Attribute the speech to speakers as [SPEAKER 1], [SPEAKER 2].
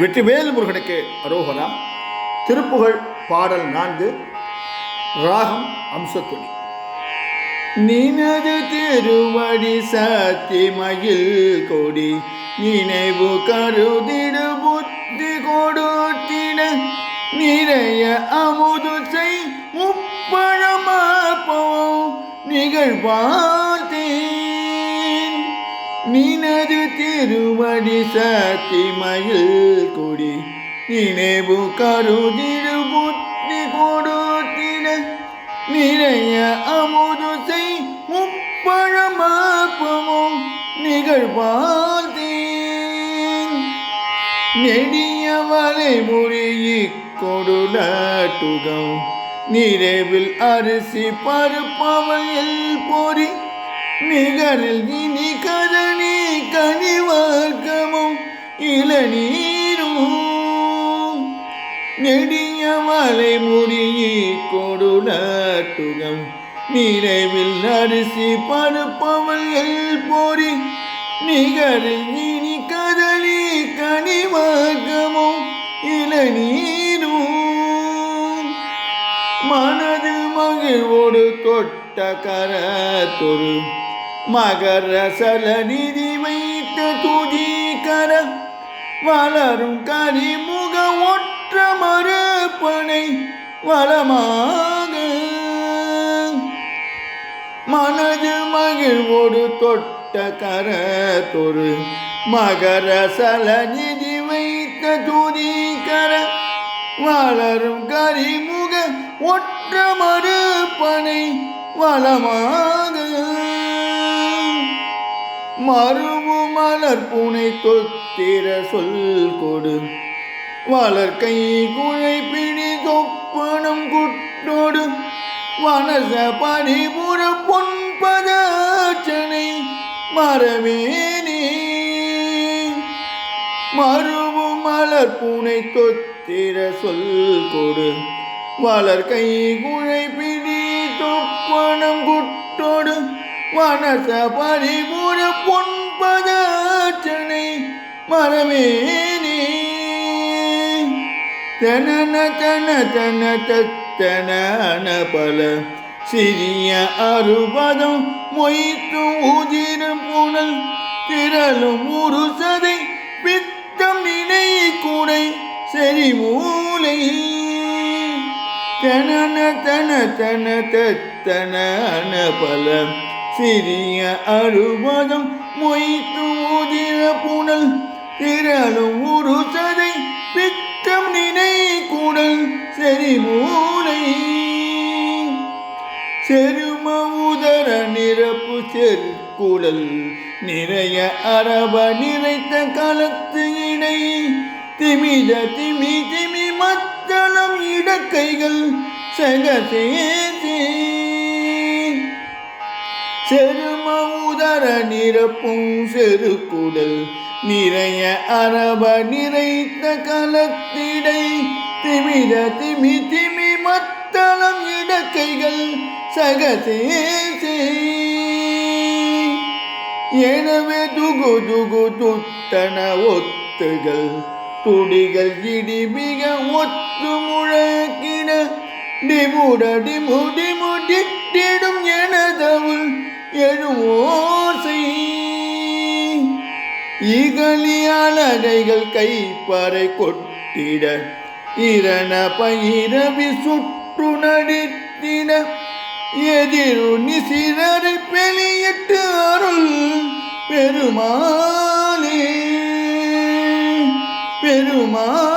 [SPEAKER 1] வெற்றிவேல் முருகனுக்கு அரோகரா. திருப்புகழ் பாடல் நான்கு ராகம் அம்சத்துணி. நினது திருவடி சத்திமயில் கொடி நினைவு கருதிடு புத்தி கொடுத்திட நிறைய அமுது செய் முப்பழமா போ நிகழ்வா நினது திருமடி சத்திமயில் கொடி. நினைவு கருதிரு புத்தி கொடுத்தின நிறைய அமுது செய் முப்பழமாப்பமும் நிகழ்வாழ்த்தேன் நெடிய வலை முறியி கொடுலட்டுகம் நிறைவில் அரிசி பருப்பவல் பொறி நிகரில் இனி கதனி கனிவர்க்கமும் இளநீரும். நெடிய மலை முடியே கொடுலட்டுகம் நிறைவில் அரிசி பருப்பவல் எல் பொறி நிகரில் இனி கதலி கனிவர்க்கமும் இளநீரும். மனது மகிழ்வோடு தொட்ட கரத்தொரு மகர சலநிதி வைத்த துதிகர வளரும் கரிமுக ஒற்ற மறுப்பனை வளமாக. மனது மகிழ்வோடு தொட்ட கர தொரு மகர சலநிதி வைத்த துதிகர வளரும் கரிமுக ஒற்ற மறுப்பனை வளமாக. மறுவு மலர் புனை தொத்திர சொல் கொடு. வளர் கை குழை பிடி தொப்பனம் குட்டோடு. வனச பரிபுற பொன்பதாச்சனை மரவேனே மறுவு மலர் பூனை தொத்திர சொல் கொடு. வளர் கை குழை பிடி தொப்பனம் குட்டோடு. மனச பரிபுற பொன்பதாச்சனை மரமேனே தனன தன தன தத்தன பல சிறிய அறுபதம் மொய்த்தும் உதிரும் புனல் திரளும் ஒரு சதை பித்தம் நினை குடை செறி மூலை தனன தன தன தத்தன பல சிறிய அறுபதம் மொய்த்தும் உதிர புனல் திரளும் ஒரு சதை பித்தம் நினை குடல் செறி மூலை செரும உதர நிரப்பு செருக்குடல் நிறைய அரப நிறைத்த களத்து இடை திமித திமி திமி மத்தளம் இடக்கைகள் சகசேசே செரும உதர நிரப்பும் செருக்குடல் நிறைய அரப நிறைத்த கலத்திடை திமித திமி திமி மத்தளம் இடக்கைகள் சகசேசே எனவே துகு துகு துத்தன ஒத்துகள் துடிகள் இடி மிக ஒத்து முழக்கின டிமுட டிமு டிமு டிட்டிடும் எனதவுள் எழுவோசை. இகலி கைப்பறை கொட்டிட இரண பயிரவி சுற்று நடித்தின எதிரு நிசிரரை பெளியிட்டு அருள் பெருமாளே பெருமா